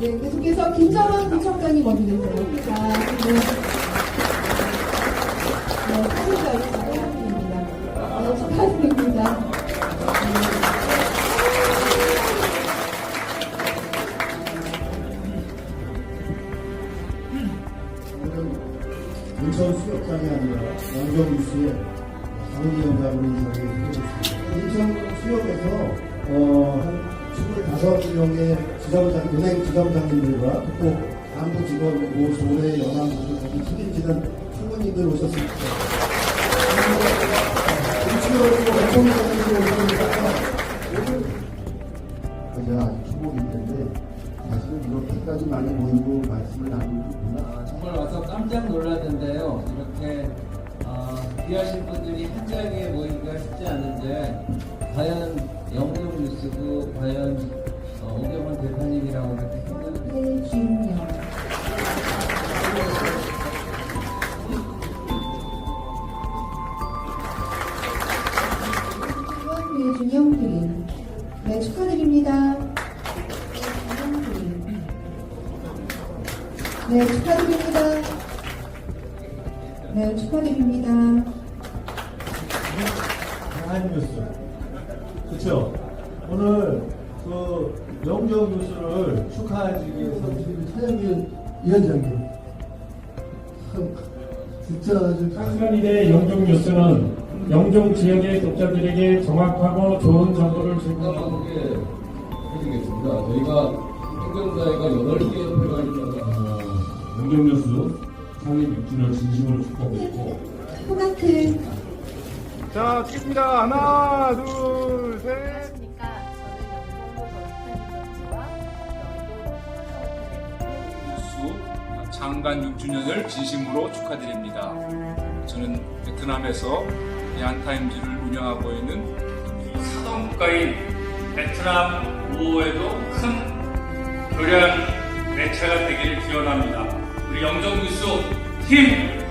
네, 계속해서 김정원 구청장님 어디 계세요? 자, 네. 네, 사진까지 축하드립니다. 네, 축하드립니다. 인천 수욕장이 아니라 영종뉴스의 강은위원장으로 인사를 드리겠습니다. 인천 수욕에서 어, 한 25명의 지자부장, 은행 지자부장님들과 또 안부 직원, 뭐 조례, 연합, 모두 책임지는 총무님들 오셨습니다. 인천으로 원통위원장님들 오셨습니다. 제가 초보이기 때문에 사실은 이렇게까지 많이 모이고 말씀을 나누는구나. 아, 정말 와서 깜짝 놀랐는데요. 이렇게 아, 귀하신 분들이 한 자리에 과연 어, 오경원 대표님이라고 이렇게 힘든 해준영. 배준영 드림. 네, 축하드립니다. 네, 축하드립니다. 네, 축하드립니다. 한 뉴스. 그쵸? 오늘 그 영정 뉴스를 축하하기 위해서 지금 차영균 위원장님. 참, 진짜 아주 한시간일의 영종 뉴스는 영종 지역의 독자들에게 정확하고 좋은 정보를 제공하고 간단하게 해드리겠습니다. 저희가 행정사회가 8개 협회가 있다가 영종 뉴스 창립 6주년 진심으로 축하드리고 토마트. 자, 찍겠습니다. 하나, 둘, 셋. 장관 6주년을 진심으로 축하드립니다. 저는 베트남에서 양타임즈를 운영하고 있는 사동 국가인 베트남 우호에도 큰 교량 매체가 되기를 기원합니다. 우리 영정뉴스 팀